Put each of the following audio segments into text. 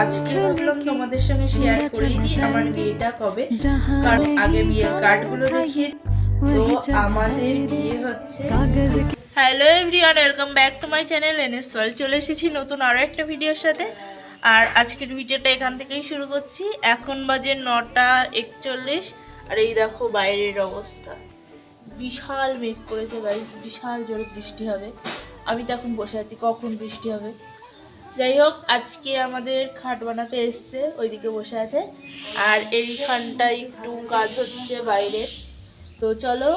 আজকে ভাবলাম তোমাদের সঙ্গে শেয়ার করেই দিই আমার বিয়েটা কবে? কারণ আগে বিয়ের কার্ডগুলো দেখিয়ে তো আমাদের বিয়ে হচ্ছে। Hello everyone welcome back to my channel NS world চলে এসেছি নতুন আরও একটা ভিডিওর সাথে। আর আজকের ভিডিওটা এখান থেকেই শুরু করছি। এখন বাজে নটা একচল্লিশ। আর এই দেখো বাইরের অবস্থা। বিশাল মেঘ করেছে গাইস বিশাল জোরে বৃষ্টি হবে। আমি তো এখন বসে আছি কখন বৃষ্টি হবে? যাই হোক আজকে আমাদের খাট বানাতে এসছে, ওইদিকে বসে আছে। আর এইখানটায় একটু কাজ হচ্ছে বাইরে। তো চলো,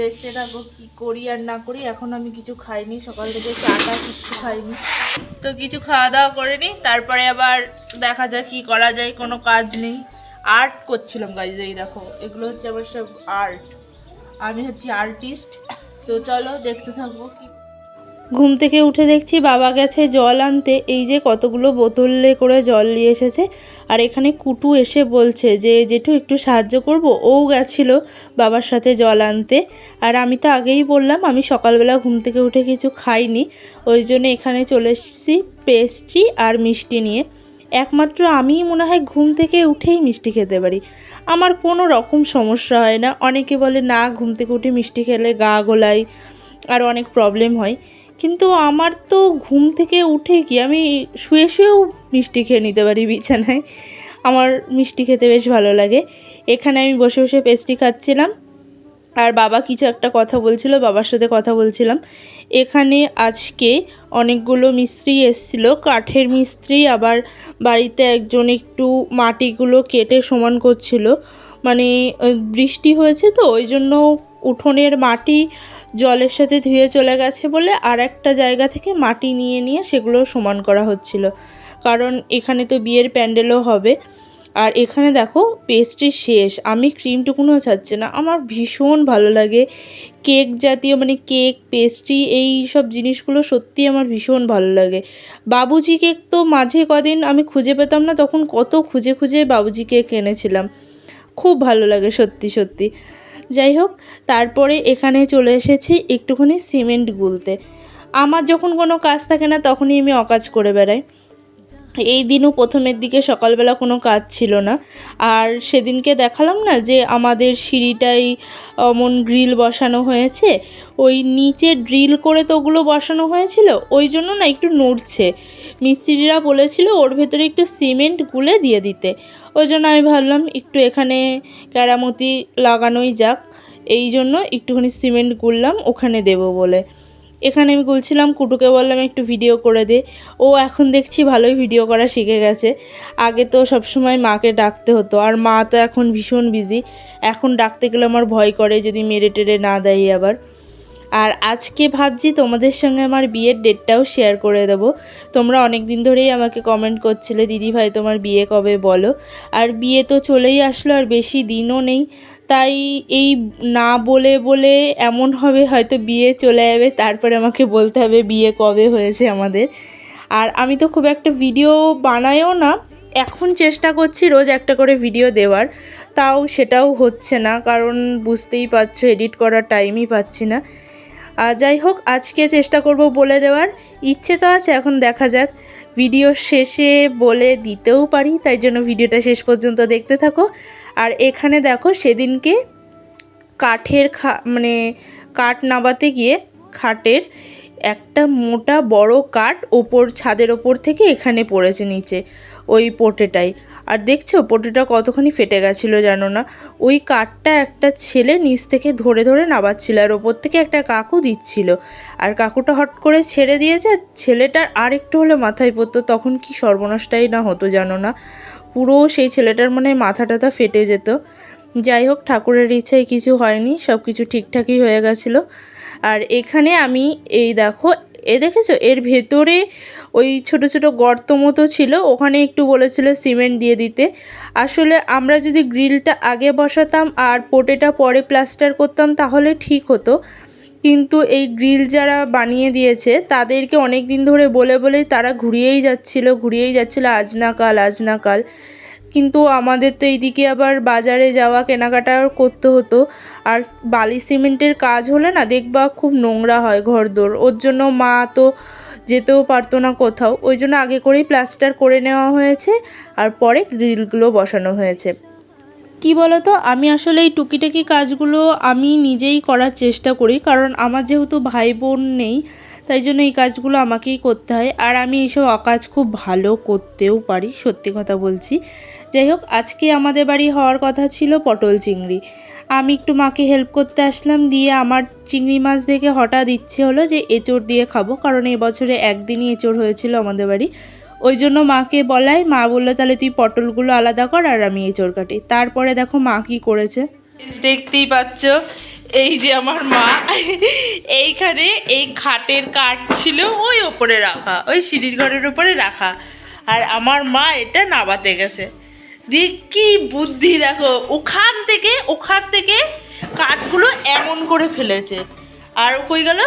দেখতে থাকো কি করি আর না করি। এখন আমি কিছু খাইনি, সকাল থেকে চাটা কিচ্ছু খাইনি। তো কিছু খাওয়া দাওয়া করে নিই তারপরে আবার দেখা যায় কি করা যায়, কোনো কাজ নেই। আর্ট করছিলাম গাছ এই দেখো, এগুলো হচ্ছে আমার সব আর্ট আমি হচ্ছি আর্টিস্ট তো চলো, দেখতে থাকব কি ঘুম থেকে উঠে দেখছি বাবা গেছে জল আনতে। এই যে কতগুলো বোতলে করে জল নিয়ে এসেছে। আর এখানে কুটু এসে বলছে যে, জেঠু, একটু সাহায্য করব? ও গেছিল বাবার সাথে জল আনতে। আর আমি তো আগেই বললাম, আমি সকালবেলা ঘুম থেকে উঠে কিছু খাইনি। ওই জন্য এখানে চলে এসেছি পেস্ট্রি আর মিষ্টি নিয়ে। একমাত্র আমিই মনে হয় ঘুম থেকে উঠেই মিষ্টি খেতে পারি। আমার কোনো রকম সমস্যা হয় না। অনেকে বলে, না, ঘুম থেকে উঠে মিষ্টি খেলে গা গোলায়। আর অনেক প্রবলেম হয়। কিন্তু আমার তো ঘুম থেকে উঠে কি আমি শুয়ে শুয়েও মিষ্টি খেয়ে নিতে পারি বিছানায়। আমার মিষ্টি খেতে বেশ ভালো লাগে। এখানে আমি বসে বসে পেস্ট্রি খাচ্ছিলাম। আর বাবা কিছু একটা কথা বলছিল, বাবার সাথে কথা বলছিলাম। এখানে আজকে অনেকগুলো মিস্ত্রি এসছিল। কাঠের মিস্ত্রি, আবার বাড়িতে একজন একটু মাটিগুলো কেটে সমান করছিল। মানে বৃষ্টি হয়েছে তো, ওই জন্য উঠোনের মাটি জলের সাথে ধুয়ে চলে গেছে বলে আর একটা জায়গা থেকে মাটি নিয়ে নিয়ে সেগুলো সমান করা হচ্ছিল। কারণ এখানে তো বিয়ের প্যান্ডেলও হবে। আর এখানে দেখো পেস্ট্রি শেষ। আমি ক্রিমটুকুনও ছাড়ছে না। আমার ভীষণ ভালো লাগে। কেক জাতীয় মানে কেক পেস্ট্রি এই সব জিনিসগুলো সত্যি আমার ভীষণ ভালো লাগে। বাবুজি কেক তো মাঝে কদিন আমি খুঁজে পেতাম না, তখন কত খুঁজে খুঁজে বাবুজি কেক এনেছিলাম। খুব ভালো লাগে সত্যি সত্যি। যাই হোক, তারপরে এখানে চলে এসেছি একটুখানি সিমেন্ট গুলতে। আমার যখন কোনো কাজ থাকে না, তখনই আমি অকাজ করে বেড়াই। এই দিনও প্রথমের দিকে সকালবেলা কোনো কাজ ছিল না। আর সেদিনকে দেখালাম না যে আমাদের সিঁড়িটাই অমন গ্রিল বসানো হয়েছে? ওই নিচে ড্রিল করে তো ওগুলো বসানো হয়েছিল, ওই জন্য না একটু নড়ছে। মিস্ত্রিরা বলেছিল ওর ভেতরে একটু সিমেন্ট গুলে দিয়ে দিতে। ওই জন্য আমি ভাবলাম একটু এখানে কেরামতি লাগানোই যাক। এই জন্য একটুখানি সিমেন্ট গুললাম, ওখানে দেবো বলে। এখানে আমি গুলছিলাম, কুটুকে বললাম একটু ভিডিও করে দে। ও এখন দেখছি ভালোই ভিডিও করা শিখে গেছে। আগে তো সবসময় মাকে ডাকতে হতো, আর মা তো এখন ভীষণ বিজি এখন ডাকতে গেলে আমার ভয় করে, যদি মেরে টেরে না দেয় আবার। আর আজকে ভাবছি তোমাদের সঙ্গে আমার বিয়ের ডেটটাও শেয়ার করে দেবো। তোমরা অনেক দিন ধরেই আমাকে কমেন্ট করছিলে, দিদি ভাই, তোমার বিয়ে কবে বলো? আর বিয়ে তো চলেই আসলো আর বেশি দিনও নেই। তাই এই না বলে বলে এমন হবে, হয়তো বিয়ে চলে যাবে, তারপরে আমাকে বলতে হবে বিয়ে কবে হয়েছে আমাদের। আর আমি তো খুব একটা ভিডিও বানাইও না, এখন চেষ্টা করছি রোজ একটা করে ভিডিও দেওয়ার। তাও সেটাও হচ্ছে না, কারণ বুঝতেই পারছ এডিট করার টাইমই পাচ্ছি না। যাই হোক, আজকে চেষ্টা করব বলে দেওয়ার। ইচ্ছে তো আছে, এখন দেখা যাক। ভিডিও শেষে বলে দিতেও পারি, তাই জন্য ভিডিওটা শেষ পর্যন্ত দেখতে থাকো। আর এখানে দেখো, সেদিনকে কাঠের খা মানে কাঠ নাবাতে গিয়ে খাটের একটা মোটা বড় কাঠ ওপর, ছাদের ওপর থেকে এখানে পড়েছে নিচে, ওই পোটেটাই। আর দেখছ, পোটেটা কতখানি ফেটে গেছিল জানো না? ওই কাঠটা একটা ছেলে নিচ থেকে ধরে ধরে নাবাচ্ছিল আর ওপর থেকে একটা কাকু দিচ্ছিল। আর কাকুটা হট করে ছেড়ে দিয়েছে ছেলেটার আর একটু হলে মাথায় পড়তো, তখন কি সর্বনাশটাই না হতো জানো না? পুরো সেই ছেলেটার মানে মাথা টাথা ফেটে যেত। যাই হোক, ঠাকুরের ইচ্ছায় কিছু হয়নি সব কিছু ঠিকঠাকই হয়ে গেছিল। আর এখানে আমি এই দেখো এ দেখেছ? এর ভেতরে ওই ছোট ছোট গর্ত মতো ছিল, ওখানে একটু বলেছিল সিমেন্ট দিয়ে দিতে। আসলে আমরা যদি গ্রিলটা আগে বসাতাম আর পোটেটা পরে প্লাস্টার করতাম তাহলে ঠিক হতো। কিন্তু এই গ্রিল যারা বানিয়ে দিয়েছে, তাদেরকে অনেক দিন ধরে বলে বলে তারা ঘুরিয়েই যাচ্ছিল ঘুরিয়েই যাচ্ছিল, আজ না কাল, আজ না কাল। কিন্তু আমাদের তো এইদিকে আবার বাজারে যাওয়া, কেনাকাটা করতে হতো। আর বালি সিমেন্টের কাজ হলে না দেখবা খুব নোংরা হয় ঘরদোর। ওর জন্য মা তো যেতেও পারতো না কোথাও। ওই জন্য আগে করেই প্লাস্টার করে নেওয়া হয়েছে আর পরে গ্রিলগুলো বসানো হয়েছে। কি বলতো? আমি আসলে এই টুকিটাকি কাজগুলো আমি নিজেই করার চেষ্টা করি। কারণ আমার যেহেতু ভাই বোন নেই, তাই জন্য এই কাজগুলো আমাকেই করতে হয়। আর আমি এইসব অকাজ খুব ভালো করতেও পারি, সত্যি কথা বলছি। যাই হোক, আজকে আমাদের বাড়ি হওয়ার কথা ছিল পটল চিংড়ি। আমি একটু মাকে হেল্প করতে আসলাম, দিয়ে আমার চিংড়ি মাছ দেখে হঠাৎ ইচ্ছে হলো যে এঁচড় দিয়ে খাব, কারণ এবছরে একদিনই এঁচড় হয়েছিল আমাদের বাড়ি। ওই জন্য মাকে বলাই, মা বলল, তাহলে তুই পটলগুলো আলাদা কর আর আমি এঁচড় কাটি। তারপরে দেখো মা কি করেছে। দেখতেই পাচ্ছ, এই যে আমার মা, এইখানে এই খাটের কাঠ ছিল ওই ওপরে রাখা, ওই সিঁড়ির ঘরের উপরে রাখা। আর আমার মা এটা নাবাতে গেছে। দিয়ে কি বুদ্ধি, দেখো, ওখান থেকে ওখান থেকে কাঠগুলো এমন করে ফেলেছে। আর কই গেল?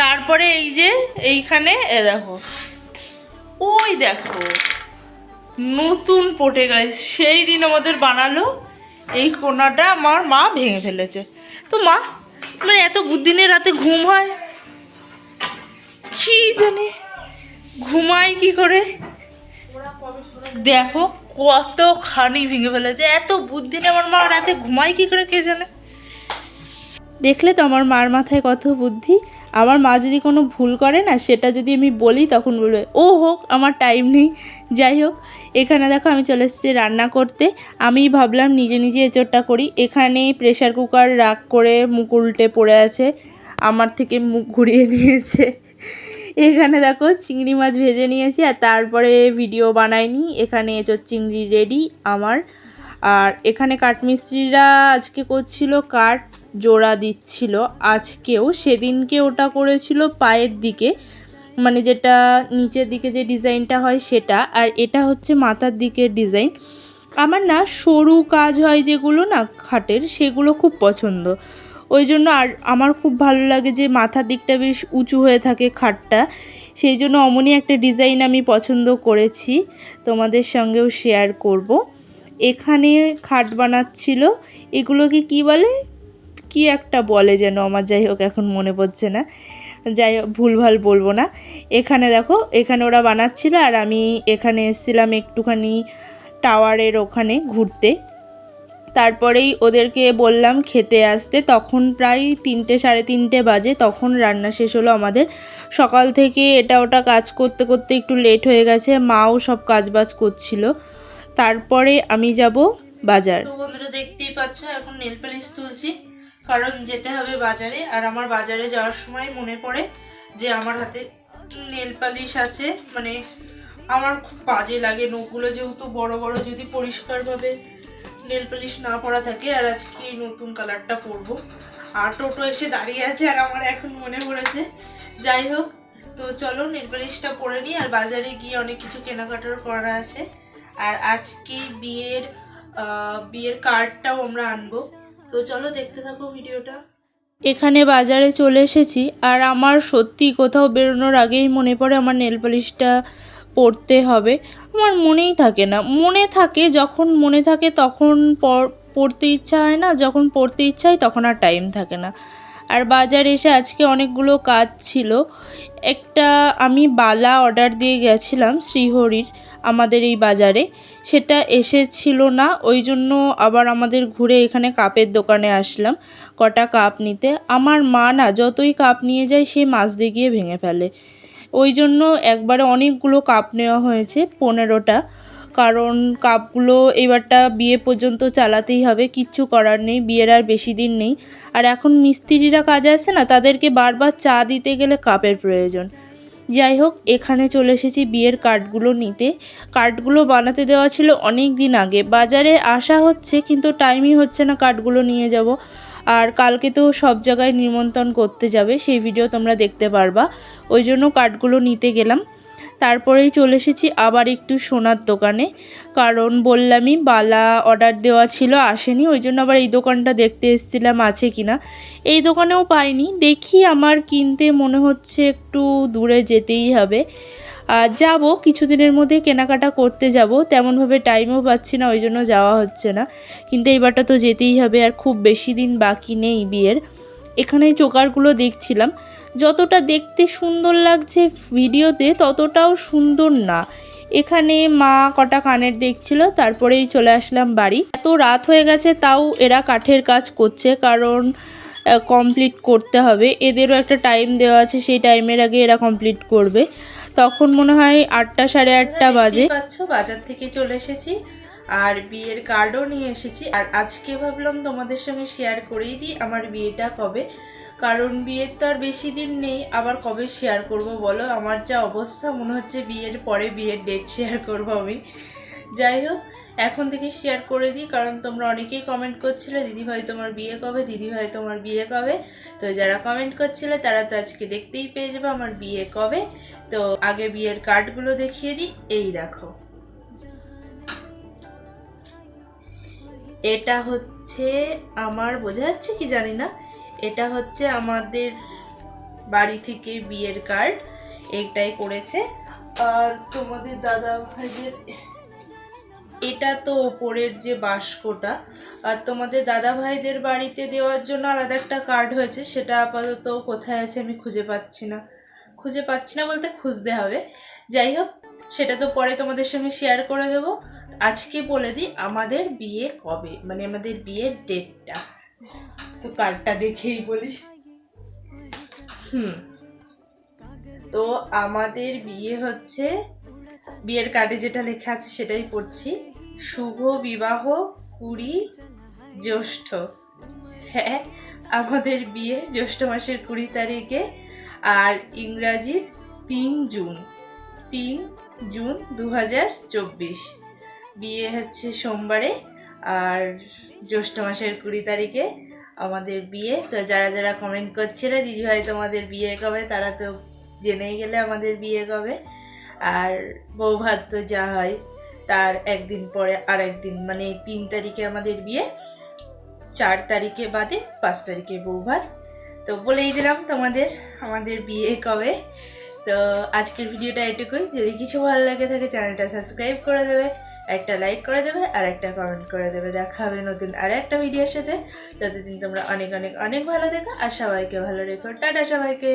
তারপরে এই যে এইখানে, এ দেখো, ওই দেখো, নতুন পটে গাছ, সেই দিন আমাদের বানালো, এই কোনাটা আমার মা ভেঙে ফেলেছে। তো মা মানে এত বুদ্ধি নিয়ে রাতে ঘুম হয়? কি জানি ঘুমাই কি করে? দেখো কতখানি ভেঙে ফেলেছে, এত বুদ্ধি নিয়ে আমার মা রাতে ঘুমাই কি করে কে জানে? দেখলে তো আমার মার মাথায় কত বুদ্ধি। আমার মা যদি কোনো ভুল করে না, সেটা যদি আমি বলি, তখন বলবে, ও হোক, আমার টাইম নেই। যাই হোক, এখানে দেখো আমি চলে এসেছি রান্না করতে। আমি ভাবলাম নিজে নিজে এঁচোড়টা করি। এখানে প্রেশার কুকার রাগ করে মুখ উল্টে পড়ে আছে। আমার থেকে মুখ ঘুরিয়ে নিয়েছে। এখানে দেখো চিংড়ি মাছ ভেজে নিয়েছি আর তারপরে ভিডিও বানাইনি। এখানে এঁচোড় চিংড়ি রেডি আমার। আর এখানে কাঠমিস্ত্রিরা আজকে করছিল কাঠ জোড়া দিচ্ছিল। আজকেও সেদিনকে ওটা করেছিল পায়ের দিকে। মানে যেটা নিচের দিকে যে ডিজাইনটা হয় সেটা। আর এটা হচ্ছে মাথার দিকের ডিজাইন। আমার না সরু কাজ হয় যেগুলো না খাটের, সেগুলো খুব পছন্দ। ওই জন্য আর আমার খুব ভালো লাগে যে মাথার দিকটা বেশ উঁচু হয়ে থাকে খাটটা। সেই জন্য অমনই একটা ডিজাইন আমি পছন্দ করেছি, তোমাদের সঙ্গেও শেয়ার করব। এখানে খাট বানাচ্ছিল, এগুলোকে কি বলে? কি একটা বলে যেন আমার, যাই হোক এখন মনে পড়ছে না। যাই হোক, ভুলভাল বলব না। এখানে দেখো, এখানে ওরা বানাচ্ছিল আর আমি এখানে এসেছিলাম একটুখানি টাওয়ারের ওখানে ঘুরতে। তারপরেই ওদেরকে বললাম খেতে আসতে। তখন প্রায় তিনটে, সাড়ে তিনটে বাজে। তখন রান্না শেষ হলো আমাদের। সকাল থেকে এটা ওটা কাজ করতে করতে একটু লেট হয়ে গেছে। মাও সব কাজ বাজ করছিল। তারপরে আমি যাব বাজার। বন্ধুরা দেখতেই পাচ্ছ, এখন নেল পালিশ তুলছি। কারণ যেতে হবে বাজারে। আর আমার বাজারে যাওয়ার সময় মনে পড়ে যে আমার হাতে নেল পালিশ আছে। মানে আমার খুব বাজে লাগে। নখগুলো যেহেতু বড় বড়, যদি পরিষ্কারভাবে নেল পলিশ না পরা থাকে, আর আজকে এই নতুন কালারটা পরবো। আর টোটো এসে দাঁড়িয়ে আছে, আর আমার এখন মনে পড়েছে। যাই হোক, তো চলো নেল পলিশটা পরে নিই, আর বাজারে গিয়ে অনেক কিছু কেনাকাটার করা আছে। আর আজকে বিয়ের বিয়ের কার্ডটাও আমরা আনব। তো চলো দেখতে থাকো ভিডিওটা। এখানে বাজারে চলে এসেছি, আর আমার সত্যি কোথাও বেরোনোর আগেই মনে পড়ে আমার নেল পালিশটা পরতে হবে। আমার মনেই থাকে না। মনে থাকে, যখন মনে থাকে তখন পড়তে ইচ্ছা হয় না, যখন পড়তে ইচ্ছা হয় তখন আর টাইম থাকে না। আর বাজারে এসে আজকে অনেকগুলো কাজ ছিল। একটা আমি বালা অর্ডার দিয়ে গেছিলাম শ্রীহরির, আমাদের এই বাজারে। সেটা এসেছিল না, ওই জন্য আবার আমাদের ঘুরে এখানে কাপের দোকানে আসলাম কটা কাপ নিতে। আমার মা না, যতই কাপ নিয়ে যায়, সে মাছ দিয়ে গিয়ে ভেঙে ফেলে। ওই জন্য একবারে অনেকগুলো কাপ নেওয়া হয়েছে, পনেরোটা। কারণ কাপগুলো এবারটা বিয়ে পর্যন্ত চালাতেই হবে, কিচ্ছু করার নেই, বিয়ের আর বেশি দিন নেই। আর এখন মিস্ত্রিরা কাজে আসে না, তাদেরকে বারবার চা দিতে গেলে কাপের প্রয়োজন। যাই হোক, এখানে চলে এসেছি বিয়ের কার্ডগুলো নিতে। কার্ডগুলো বানাতে দেওয়া ছিল অনেক দিন আগে। বাজারে আসা হচ্ছে, কিন্তু টাইমই হচ্ছে না কার্ডগুলো নিয়ে যাব। আর কালকে তো সব জায়গায় নিমন্ত্রণ করতে যাবে, সেই ভিডিও তোমরা দেখতে পারবা। ওই জন্য কার্ডগুলো নিতে গেলাম। তারপরেই চলে এসেছি আবার একটু সোনার দোকানে। কারণ বললামই বালা অর্ডার দেওয়া ছিল, আসেনি। ওই জন্য আবার এই দোকানটা দেখতে এসেছিলাম, আছে কি না এই দোকানেও পাইনি। দেখি আমার কিনতে মনে হচ্ছে একটু দূরে যেতেই হবে। যাব, কিছুদিনের মধ্যে কেনাকাটা করতে যাব। তেমনভাবে টাইমও পাচ্ছি না, ওই জন্য যাওয়া হচ্ছে না। কিন্তু এইবারটা তো যেতেই হবে, আর খুব বেশি দিন বাকি নেই বিয়ের। এখানে চোকারগুলো দেখছিলাম। যতটা দেখতে সুন্দর লাগছে ভিডিওতে, ততটাও সুন্দর না। এখানে মা কটা কানের দেখছিল, তারপরেই চলে আসলাম বাড়ি। এত রাত হয়ে গেছে, তাও এরা কাঠের কাজ করছে, কারণ কমপ্লিট করতে হবে। এদেরও একটা টাইম দেওয়া আছে, সেই টাইমের আগে এরা কমপ্লিট করবে। তখন মনে হয় আটটা সাড়ে আটটা বাজে। পাচ্ছ বাজার থেকে চলে এসেছি। আর বিয়ের কার্ডও নিয়ে এসেছি। আর আজকে ভাবলাম তোমাদের সঙ্গে শেয়ার করেই দিই আমার বিয়েটা কবে। কারণ বিয়ের তো আর বেশি দিন নেই আবার কবে শেয়ার করব বলো? আমার যা অবস্থা মনে হচ্ছে বিয়ের পরে বিয়ের ডেট শেয়ার করব আমি। যাই হোক, এখন থেকে শেয়ার করে দিই, কারণ তোমরা অনেকেই কমেন্ট করছিলে, দিদিভাই তোমার বিয়ে কবে? দিদিভাই তোমার বিয়ে কবে? তো যারা কমেন্ট করছিলে, তারা তো আজকে দেখতেই পেয়ে যাবে আমার বিয়ে কবে। তো আগে বিয়ের কার্ডগুলো দেখিয়ে দিই, এই দেখো। এটা হচ্ছে আমার, বোঝা যাচ্ছে কি জানি না? এটা হচ্ছে আমাদের বাড়ি থেকে বিয়ের কার্ড এইটাই করেছে। আর তোমাদের দাদা ভাইয়ের এটা তো ওপরের যে বাস্কটা, আর তোমাদের দাদা ভাইদের বাড়িতে দেওয়ার জন্য আলাদা একটা কার্ড হয়েছে, সেটা আপাতত কোথায় আছে আমি খুঁজে পাচ্ছি না। খুঁজে পাচ্ছি না বলতে খুঁজতে হবে। যাই হোক, সেটা তো পরে তোমাদের সঙ্গে শেয়ার করে দেবো। আজকে বলে দিই, আমাদের বিয়ে কবে? মানে আমাদের বিয়ের ডেটটা তো কার্ডটা দেখেই বলি। হুম। তো আমাদের বিয়ে হচ্ছে বিয়ের কার্ডে যেটা লেখা আছে সেটাই পড়ছি। শুভ বিবাহ কুড়ি জ্যৈষ্ঠ। হ্যাঁ আমাদের বিয়ে জ্যৈষ্ঠ মাসের কুড়ি তারিখে আর ইংরাজির তিন জুন তিন জুন দু চব্বিশ। বিয়ে হচ্ছে সোমবারে আর জ্যৈষ্ঠ মাসের কুড়ি তারিখে আমাদের বিয়ে। তো যারা যারা কমেন্ট করছিলে, দিদিভাই তোমাদের বিয়ে কবে? তারা তো জেনেই গেলে আমাদের বিয়ে কবে। আর বউ ভাত তো যা হয়, তার একদিন পরে আর একদিন মানে তিন তারিখে আমাদের বিয়ে, চার তারিখে বাদে পাঁচ তারিখে বউ ভাত তো বলেই দিলাম তোমাদের আমাদের বিয়ে কবে। তো আজকের ভিডিওটা এটুকুই। যদি কিছু ভালো লাগে থাকে, চ্যানেলটা সাবস্ক্রাইব করে দেবে, একটা লাইক করে দেবে, আর একটা কমেন্ট করে দেবে। দেখা হবে নতুন আর একটা ভিডিওর সাথে। ততদিন তোমরা অনেক অনেক অনেক ভালো দেখো আর সবাইকে ভালো রেখো। টাটা সবাইকে।